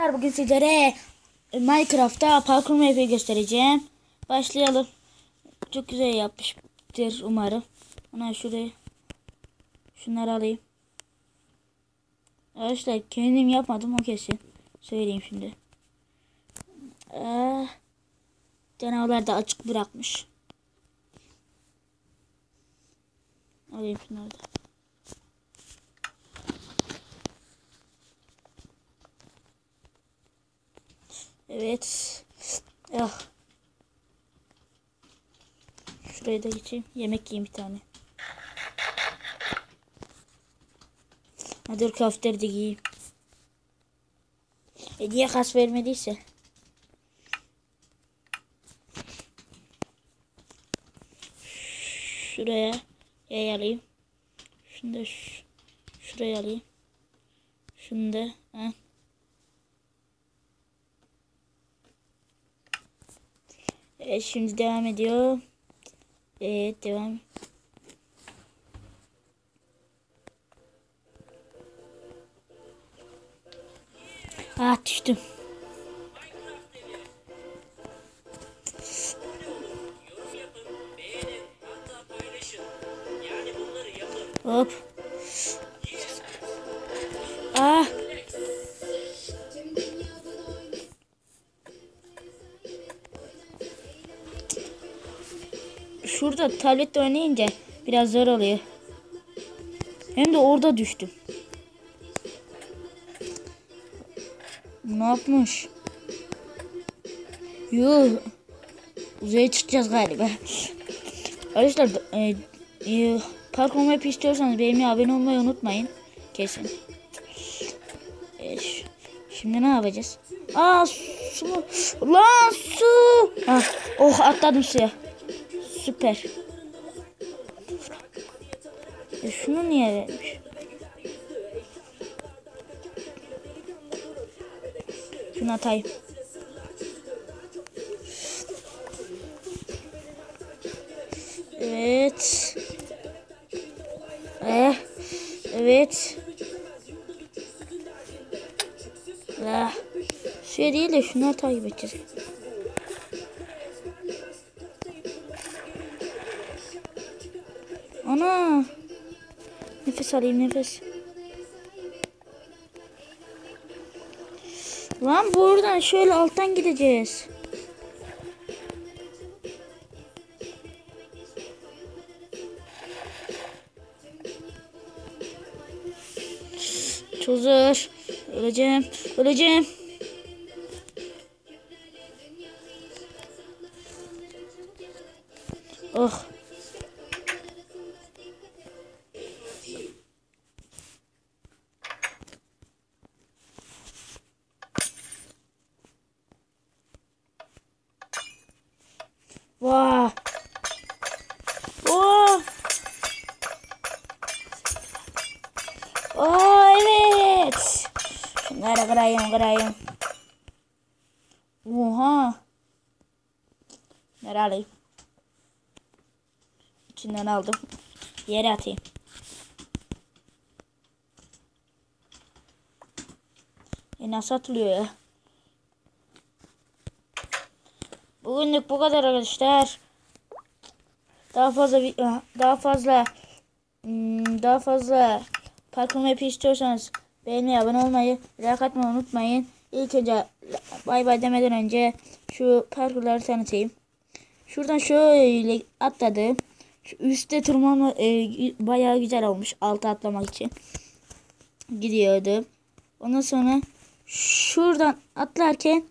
Bugün sizlere Minecraft'ta parkur map'i göstereceğim. Başlayalım. Çok güzel yapmıştır umarım. Ona şurayı şunları alayım. Arkadaşlar kendim yapmadım o kesin. Söyleyeyim şimdi. Ee, canavarlar da açık bırakmış. Alayım şunları da. Evet. Ah. Şuraya da geçeyim. Yemek yiyeyim bir tane. Hadi kafter de giyeyim. E niye kas vermediyse. Şuraya yay alayım. Şunu da şuraya alayım. Şunu da. Ha. Evet şimdi devam ediyor. Evet devam. Ah düştüm. Hop. Şurada tablette oynayınca biraz zor oluyor. Hem de orada düştüm. Ne yapmış? Yuh. Uzaya çıkacağız galiba. Arkadaşlar e, e, parkur map istiyorsanız benimle abone olmayı unutmayın. Kesin. E, şimdi ne yapacağız? Aa su. Lan su. Ah, oh atladım suya. Süper. E şunu niye vermiş? Şunu atayım. Evet. Eh. Evet. Ah. Şey değil de şunu takip edeceğiz. Ana. Nefes alayım nefes. Lan buradan şöyle alttan gideceğiz. Çok zor. Öleceğim. Öleceğim. Oh. Vah. Oh. Oh evet. Şunları kırayım kırayım. Oha. Nereye alayım? İçinden aldım. Yere atayım. E nasıl atılıyor ya? Bugünlük bu kadar arkadaşlar. Daha fazla daha fazla hmm, daha fazla parkur map istiyorsanız beğenmeyi, abone olmayı, like atmayı unutmayın. İlk önce bay bay demeden önce şu parkurları tanıtayım. Şuradan şöyle atladım. Şu üstte tırmanma e, bayağı güzel olmuş altı atlamak için. Gidiyordum. Ondan sonra şuradan atlarken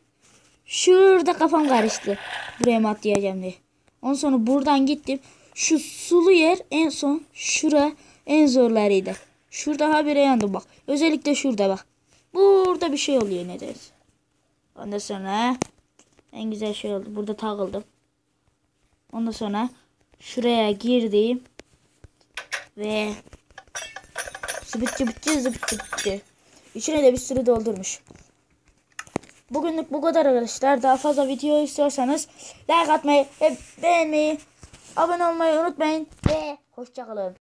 Şurada kafam karıştı. Buraya mı atlayacağım diye. Ondan sonra buradan gittim. Şu sulu yer en son şura en zorlarıydı. Şurada habire yandım bak. Özellikle şurada bak. Burada bir şey oluyor nedense. Ondan sonra en güzel şey oldu. Burada takıldım. Ondan sonra şuraya girdim. Ve zıbıtçı bıtçı zıbıtçı bıtçı. İçine de bir sürü doldurmuş. Bugünlük bu kadar arkadaşlar. Daha fazla video istiyorsanız like atmayı ve beğenmeyi, abone olmayı unutmayın. Ve hoşçakalın.